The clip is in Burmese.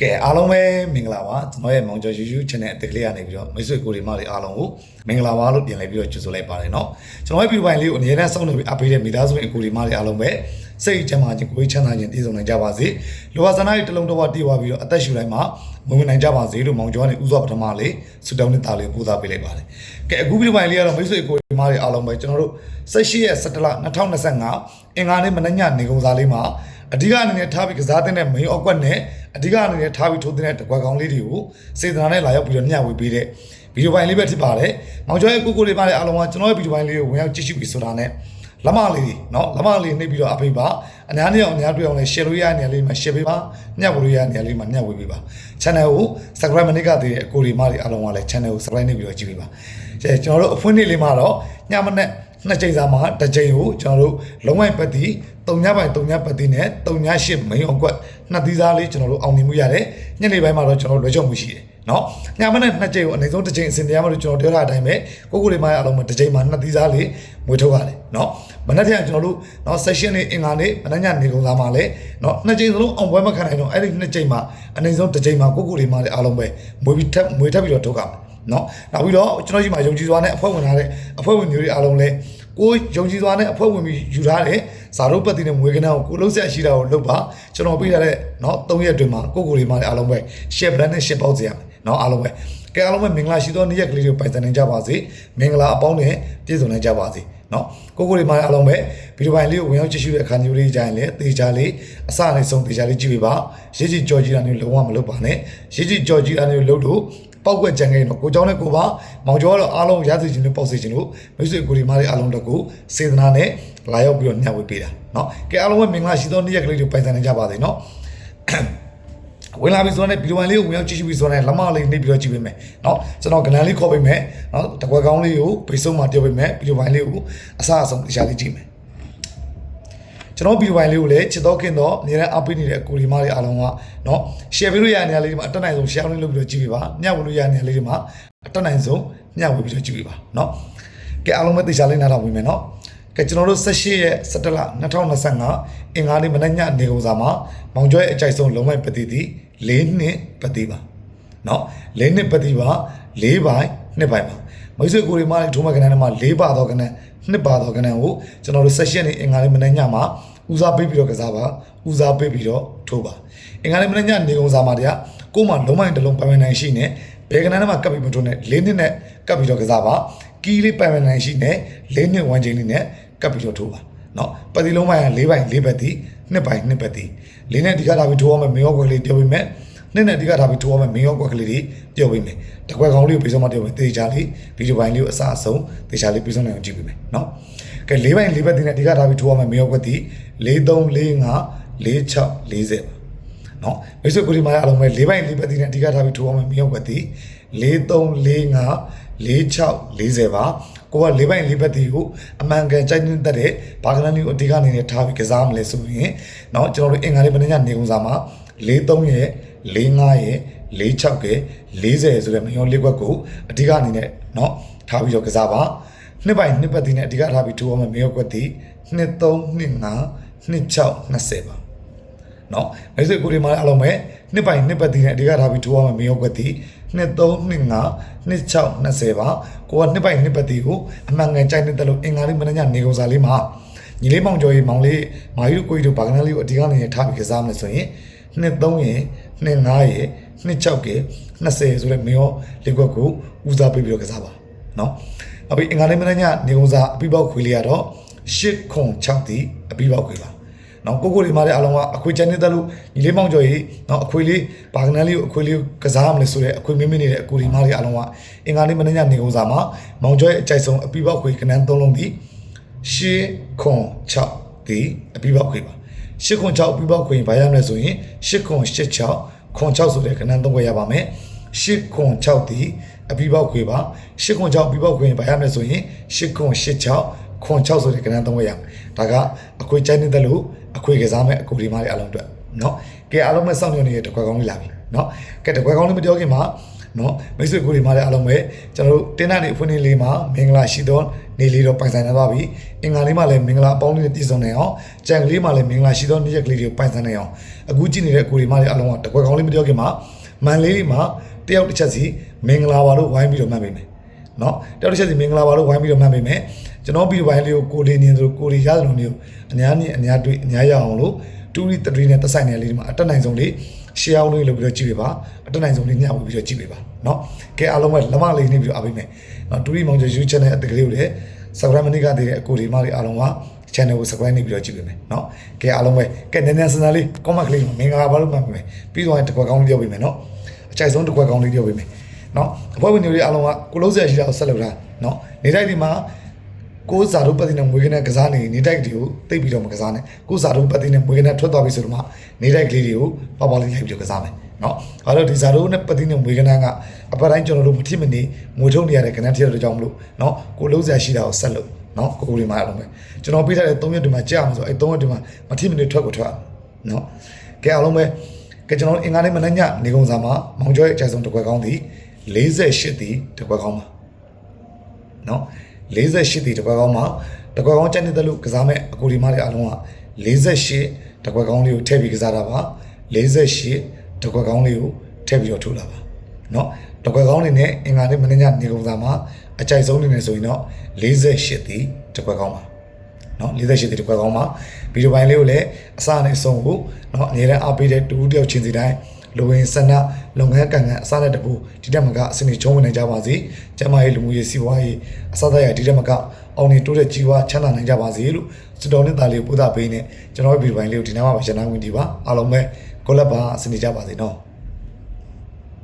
ကဲအားလုံးပဲမင်္ဂလာပါကျွန်တော်ရဲ့မောင်ကျော် YouTube channel အသစ်ကလေးကနေပြီးတော့မိတ်ဆွေကိုတွေမတွေအားလုံးကိုမင်္ဂလာပါလို့ပြန်လည်ပြီးတော့ကြိုဆိုလိုက်ပါတယ်เนาะကျွန်တော်ရဲ့ဗီဒီယိုပိုင်းလေးကိုအနည်းနဲ့စောင့်နေပြီးအပေးတဲ့မိသားစုဝင်အကိုတွေမတွေအားလုံးပဲ စိတ်ချမ်းသာခြင်းကိုယ်ချမ်းသာခြင်းတည်ဆုံနိုင်ကြပါစေလောဘဇနာရဲ့တလုံးတစ်ဝတည်သွားပြီးတော့အသက်ရှူတိုင်းမှာဝင်ဝင်နိုင်ကြပါစေလို့မောင်ကျော်ကနေဥစွာပထမလေးဆုတောင်းနေတာလေးကိုပူဇော်ပေးလိုက်ပါတယ်ကဲအခုဗီဒီယိုပိုင်းလေးကတော့မိတ်ဆွေကိုတွေမတွေအားလုံးပဲကျွန်တော်တို့18ရက်17လ2025အင်္ဂါနေ့မနက်ညနေကုန်စားလေးမှာအဓိကအနေနဲ့ထားပြီးကစားတဲ့ main အောက်ကွက်နဲ့အဓိကအနေနဲ့ထားပြီးထိုးတဲ့တကွက်ကောင်လေးတွေကိုစေတနာနဲ့လာရောက်ပြီးတော့မျှဝေပေးတဲ့ဗီဒီယိုပိုင်းလေးပဲဖြစ်ပါတယ်။မောင်ကျော်ရဲ့ကိုကိုလေးပါတဲ့အားလုံးကကျွန်တော်ရဲ့ဗီဒီယိုပိုင်းလေးကိုဝင်ရောက်ကြည့်ရှုပြီးဆိုတာနဲ့ လက်မလေးเนาะလက်မလေးနှိပ်ပြီးတော့အဖေပါအများနဲ့အောင်အများတွေ့အောင်လည်း share လို့ရတဲ့နေရာလေးမှာ share ပေးပါညှပ်လို့ရတဲ့နေရာလေးမှာညှပ်ဝေပေးပါ channel ကို subscribe မနစ်ကတည်းကအကိုလေးမလေးအားလုံးကလည်း channel ကို subscribe လုပ်ပြီးတော့ကြည့်ပေးပါ။ကျွန်တော်တို့အဖွင့်နေ့လေးမှာတော့ညမနဲ့နှစ်ချိန်စာမှာတစ်ချိန်ကိုကျွန်တော်တို့လုံးဝပတ်တီ တုံညပိုင်းတုံညပတ်တီနဲ့တုံညရှစ်မိန်အောင်ကွက်နှစ်သီးစားလေးကျွန်တော်တို့အောင်မြင်မှုရတယ်ညနေပိုင်းမှာတော့ကျွန်တော်တို့လွှဲချော်မှုရှိတယ်နော်ညမနဲ့နှစ်ချိန်ကိုအနည်းဆုံးတစ်ချိန်အစဉ်တရားမှလို့ကျွန်တော်ပြောထားတဲ့အတိုင်းပဲကိုကိုလေးမရအောင်လို့တစ်ချိန်မှာနှစ်သီးစားလေးမွေးထုတ်ရတယ်နော်မနေ့ကကျွန်တော်တို့နော် session လေးအင်္ဂါနေ့မနေ့ညနေကုန်သားမှာလဲနော်နှစ်ချိန်စလုံးအောင်ပွဲမခံနိုင်တော့အဲ့ဒီနှစ်ချိန်မှာအနည်းဆုံးတစ်ချိန်မှာကိုကိုလေးမလေးအားလုံးပဲမွေးပြီးထပ်မွေးထပ်ပြီးတော့ထုတ်ရမယ်နော်နောက်ပြီးတော့ကျွန်တော်ကြီးမှာယုံကြည်စွာနဲ့အဖွဲ့ဝင်ထားတဲ့အဖွဲ့ဝင်မျိုးတွေအားလုံးလဲ ကိုယုံကြည်စွာနဲ့အဖွဲ့ဝင်ပြီးယူထားတဲ့ဇာတုပတ်တိနဲ့မွေးကနန်းကိုကိုလုံးဆက်ရှိတာကိုလုပ်ပါကျွန်တော်ပေးထားတဲ့နော်၃ရက်အတွင်းမှာကိုကိုလေးမလေးအားလုံးပဲ share brand နဲ့ share ပေါက်စေရမယ်နော်အားလုံးပဲကဲအားလုံးပဲမင်္ဂလာရှိသောနေ့ရက်ကလေးတွေပိုင်ဆိုင်နိုင်ကြပါစေမင်္ဂလာအပေါင်းနဲ့ပြည့်စုံနိုင်ကြပါစေနော်ကိုကိုလေးမလေးအားလုံးပဲဗီဒီယိုပိုင်းလေးကိုဝင်ရောက်ကြည့်ရှုတဲ့အခါမျိုးလေးကြရင်လည်းတေချာလေးအစနဲ့ဆုံးတေချာလေးကြည့်ပေးပါရည်ကြည်ကြော်ကြည့်တာမျိုးလုံးဝမလုပ်ပါနဲ့ရည်ကြည်ကြော်ကြည့်တာမျိုးလုပ်လို့ ပောက်ကွက်ကြံခဲ့ရင်တော့ကိုเจ้าနဲ့ကိုပါမောင်ကျော်ကတော့အားလုံးရသိခြင်းနဲ့ပေါက်စေခြင်းလို့မိတ်ဆွေကိုဒီမားလေးအားလုံးတော့ကိုစေတနာနဲ့လာရောက်ပြီးတော့ညှဝေပေးတာเนาะကဲအားလုံးပဲမင်္ဂလာရှိသောနေ့ရက်ကလေးတွေပိုင်ဆိုင်နိုင်ကြပါစေเนาะဝင်လာပြီဆိုတော့ဗီဒီယိုလေးကိုဝင်ရောက်ကြည့်ရှုပြီးဆိုတော့လက်မလေးနှိပ်ပြီးတော့ကြည့်ပေးမယ်เนาะကျွန်တော်ကဏ္ဍလေးခေါ်ပေးမယ်เนาะတကွက်ကောင်းလေးကိုဘေးဆုံးမှာပြောပေးမယ်ဗီဒီယိုပိုင်းလေးကိုအစအဆုံးတရားလေးကြည့်မယ် ကျွန်တော်ဗီဒီယိုပိုင်းလေးကိုလည်းချစ်တော့ခင်တော့အများနဲ့အားပေးနေတဲ့အကူဒီမတွေအားလုံးကเนาะ share ပေးလို့ရတဲ့နေရာလေးတွေမှာအတက်နိုင်ဆုံး share လေးလုပ်ပြီးတော့ကြည့်ပေးပါညှဝေလို့ရတဲ့နေရာလေးတွေမှာအတက်နိုင်ဆုံးညှဝေပြီးတော့ကြည့်ပေးပါเนาะကဲအားလုံးပဲသိချာလေးနားထောင်ဝင်မယ်เนาะကဲကျွန်တော်တို့18ရက်17လ2025အင်္ဂါနေ့မနက်ညနေကုန်စာမှာမောင်ကျော်ရဲ့အကြိုက်ဆုံးလုံးဝပတိတိ၄နှစ်ပတိပါเนาะ၄နှစ်ပတိပါ၄ပိုင်း နှစ်ပိုင်းပါမိတ်ဆွေကိုရီမားထိုးမဲ့ကဏ္ဍထဲမှာ၄ပါသောကဏ္ဍနှစ်ပါသောကဏ္ဍကိုကျွန်တော်တို့ session နေအင်္ဂါနေ့မနေ့ညမှာဦးစားပေးပြီးတော့ကစားပါဦးစားပေးပြီးတော့ထိုးပါအင်္ဂါနေ့မနေ့ညနေကုန်းစားမှာတည်းကကို့မှာလုံးပိုင်းတစ်လုံးပိုင်ပိုင်နိုင်ရှိနေဘယ်ကဏ္ဍထဲမှာကပ်ပြီးမထိုးနဲ့၄နှစ်နဲ့ကပ်ပြီးတော့ကစားပါကီးလေးပိုင်ပိုင်နိုင်ရှိနေ၄နှစ်ဝမ်းချင်းလေးနဲ့ကပ်ပြီးတော့ထိုးပါနော်ပတိလုံးပိုင်းက၄ပိုင်း၄ဘက်တည်နှစ်ပိုင်းနှစ်ဘက်တည်လေးနဲ့ဒီကတာပြီးထိုးအောင်မေယောကွယ်လေးပြောပြီးမဲ့ နှစ်နဲ့အဓိကထားပြီးထိုးရမယ်မင်းရောကွက်ကလေးတွေပြောပေးမယ်တကွက်ကောင်းလေးကိုပြေဆုံးမပြောပေးသေချာလေးဗီဒီယိုပိုင်းလေးကိုအစအဆုံးသေချာလေးပြေဆုံးနိုင်အောင်ကြည့်ပေးမယ်နော်ကဲ၄ပိုင်း၄ဘက်တင်တဲ့အဓိကထားပြီးထိုးရမယ်မင်းရောကွက်တီ၄၃၄၅၄၆၄၀နော်မိတ်ဆွေကိုဒီမှာအားလုံးပဲ၄ဘိုင်၄ဘက်တင်အဓိကထားပြီးထိုးအောင်မြောက်ပဲဒီ၄၃၄၅၄၆40ပါကိုက၄ဘိုင်၄ဘက်တင်ကိုအမှန်ကန်ကြိုက်နေတတ်တဲ့ဘာကလန်လေးကိုအဓိကအနေနဲ့ထားပြီးကစားမလဲဆိုရင်နော်ကျွန်တော်တို့အင်္ဂါလေးမနေ့ညနေကုန်းစားမှာ၄၃ရဲ့ 45ရဲ့46ရဲ့40ဆိုတဲ့မယောလေးကွက်ကိုအဓိကအနေနဲ့เนาะထားပြီးတော့ကစားပါနှစ်ပိုင်းနှစ်ပတ်တည်းနဲ့အဓိကထားပြီးထိုးအောင်မယောကွက်တည်2325 26 20ပါနော်မိတ်ဆွေကိုဒီမှာအလုံးမဲ့နှစ်ပိုင်နှစ်ပတ်တည်နဲ့အဓိကထားပြီးထိုးရမယ်မင်းရောကွက်တည်2325 26 20ပါကိုကနှစ်ပိုင်နှစ်ပတ်တည်ကိုအမှန်ငန်ကြိုက်နေတယ်လို့အင်္ဂါလေးမနေ့ညနေကုန်စာလေးမှာညီလေးမောင်ကျော်ရေမောင်လေးမာယူကိုကြီးတို့ဘာကနလေးကိုအဓိကအနေနဲ့ထားပြီးကစားမယ်ဆိုရင်23ရင် 25ရယ်26ရယ်20ဆိုတဲ့မင်းရောလေးကွက်ကိုဦးစားပေးပြီးတော့ကစားပါเนาะအပိအင်္ဂါနေ့မနေ့ညနေကုန်းစားအပိပေါက်ခွေလေးကတော့8ခွန်6တီအပိပေါက်ခွေပါနော်ကိုကိုတွေမှာလည်းအလုံးကအခွေချန်နေတယ်လို့ညီလေးမောင်ကျော်ကြီးနော်အခွေလေးဘာကနန်းလေးကိုအခွေလေးကိုကစားရမလဲဆိုတဲ့အခွေမင်းမင်းနေတဲ့အကူဒီမားတွေအလုံးကအင်္ဂါနေ့မနေ့ညနေကုန်းစားမှာမောင်ကျော်ရဲ့အကြိုက်ဆုံးအပိပေါက်ခွေကနန်း၃လုံးသည်၈ခွန်6ဒီအပိပေါက်ခွေပါ ၈ခွန်6ပြပောက်ခွင်ဘာရမလဲဆိုရင်၈ခွန်8 6ခွန်6ဆိုတဲ့ခဏသုံးခွဲရပါမယ်၈ခွန်6ဒီအပြပောက်ခွေပါ၈ခွန်6ပြပောက်ခွင်ဘာရမလဲဆိုရင်၈ခွန်8 6ခွန်6ဆိုတဲ့ခဏသုံးခွဲရမယ်ဒါကအခွေချိုင်းနေတဲ့လို့အခွေကစားမဲ့အကူဒီမားတွေအလုံးအတွက်နော်ကဲအားလုံးပဲစောင့်မျှော်နေတဲ့တခွဲကောင်းလေးလာပြီနော်ကဲတခွဲကောင်းလေးမပြောခင်မှာ နော်မိတ်ဆွေကိုတွေမှာလည်းအားလုံးပဲကျွန်တော်တို့တင်းတဲ့နေအဖွင့်နေလေးမှာမင်္ဂလာရှိသောနေလေးတော့ပိုင်ဆိုင်နေသွားပြီအင်္ဂါလေးမှာလည်းမင်္ဂလာအပေါင်းလေးနဲ့ပြည့်စုံနေအောင်ကြံကလေးမှာလည်းမင်္ဂလာရှိသောနေ့ရက်ကလေးတွေကိုပိုင်ဆိုင်နေအောင်အခုကြည့်နေတဲ့ကိုတွေမှာလည်းအားလုံးကတကွက်ကောင်းလေးမပြောခင်မှာမန်လေးလေးမှာတယောက်တစ်ချက်စီမင်္ဂလာပါလို့ဝိုင်းပြီးတော့မှတ်ပေးမယ်နော်တယောက်တစ်ချက်စီမင်္ဂလာပါလို့ဝိုင်းပြီးတော့မှတ်ပေးမယ်ကျွန်တော်ပြီးဝိုင်းလေးကိုကိုလေးနေသလိုကိုလေးရတယ်လို့မျိုးအများကြီးအများတွေ့အများရအောင်လို့ တူရီတရီနဲ့တက်ဆိုင်နေလေးဒီမှာအတက်နိုင်ဆုံးလေး ရှေးအောင်လေးလုပ်ပြီးတော့ကြည့်ပေးပါအတက်နိုင်ဆုံးလေးညှပ်ပြီးတော့ကြည့်ပေးပါเนาะကဲအားလုံးပဲလက်မလေးနေပြီးတော့အားပေးမယ်เนาะတူရီမောင်ကျော် YouTube channel အတကလေးကိုလည်း subscribe မနေကတည်းကအကိုဒီမလေးအားလုံးက channel ကို subscribe နေပြီးတော့ကြည့်ပေးမယ်เนาะကဲအားလုံးပဲကဲနည်းနည်းစစလေး comment ကလေးမင်္ဂလာပါလို့မှတ်ပေးမယ်ပြီးတော့တကွက်ကောင်းလေးပြောပေးမယ်เนาะအကြိုက်ဆုံးတကွက်ကောင်းလေးပြောပေးမယ်เนาะအဖွဲ့ဝင်တွေအားလုံးကကိုလုံးစရာရှိတာကိုဆက်လုပ်တာเนาะနေတိုင်းဒီမှာ ကိုယ်စာတို့ပတ်တိနဲ့မွေးကနဲ့ကစားနေနေတိုက်တွေကိုတိတ်ပြီးတော့မကစားနဲ့ကိုယ်စာတို့ပတ်တိနဲ့မွေးကနဲ့ထွက်သွားပြီဆိုတော့မှနေတိုက်ကလေးတွေကိုပေါ့ပေါ့လေးလိုက်ပြီးတော့ကစားမယ်နော်။အဲတော့ဒီစာတို့နဲ့ပတ်တိနဲ့မွေးကနဲ့ကအပတ်တိုင်းကျွန်တော်တို့မထိမနေမွေထုတ်နေရတဲ့ကဏ္ဍတစ်ရပ်တို့ကြောင့်မလို့နော်ကိုလုံးစရာရှိတာကိုဆက်လို့နော်ကိုကိုလေးမအောင်မယ်ကျွန်တော်ပေးထားတဲ့၃ရက်ဒီမှာကြာမှာဆိုအဲ၃ရက်ဒီမှာမထိမနေထွက်ကိုထွက်နော်ကဲအားလုံးပဲကဲကျွန်တော်အင်္ဂါနေ့မနေ့ညနေကုန်းစာမှာမောင်ကျော်ရဲ့အကြိုက်ဆုံးတစ်ခွက်ကောင်းသည်48သည်တစ်ခွက်ကောင်းပါနော် 48တီတကွက်ကောင်းမှာတကွက်ကောင်းကြက်နေတဲ့လို့ကစားမဲ့အကူဒီမလေးအလုံးက48တကွက်ကောင်းလေးကိုထည့်ပြီးကစားတာပါ48တကွက်ကောင်းလေးကိုထည့်ပြီးတော့ထုတ်လာပါနော်တကွက်ကောင်းနေနဲ့အင်္ဂါနေ့မနေ့ညနေကုန်သားမှာအကြိုက်ဆုံးနေနေဆိုရင်တော့48တီတကွက်ကောင်းပါနော်48တီတကွက်ကောင်းပါဗီဒီယိုပိုင်းလေးကိုလည်းအစနဲ့အဆုံးကိုနော်အများနဲ့အားပေးတဲ့တူတူတယောက်ချင်းစီတိုင်း လူဝင်ဆန္ဒလုပ်ငန်းကံကံအစနဲ့တပူဒီတက်မကအစနေချုံးဝင်နိုင်ကြပါစေကျမရဲ့လူမှုရေးစီးပွားရေးအစသက်ရဒီတက်မကအောင်နေတိုးတဲ့ကြီးဝါချမ်းသာနိုင်ကြပါစေလို့စတော်နဲ့သားလေးပို့တာပေးနေကျွန်တော်ရဲ့ဗီဒီယိုပိုင်းလေးကိုဒီနေ့မှပဲရန်နာဝင်ဒီပါအားလုံးပဲကိုလက်ပါအစနေကြပါစေနော်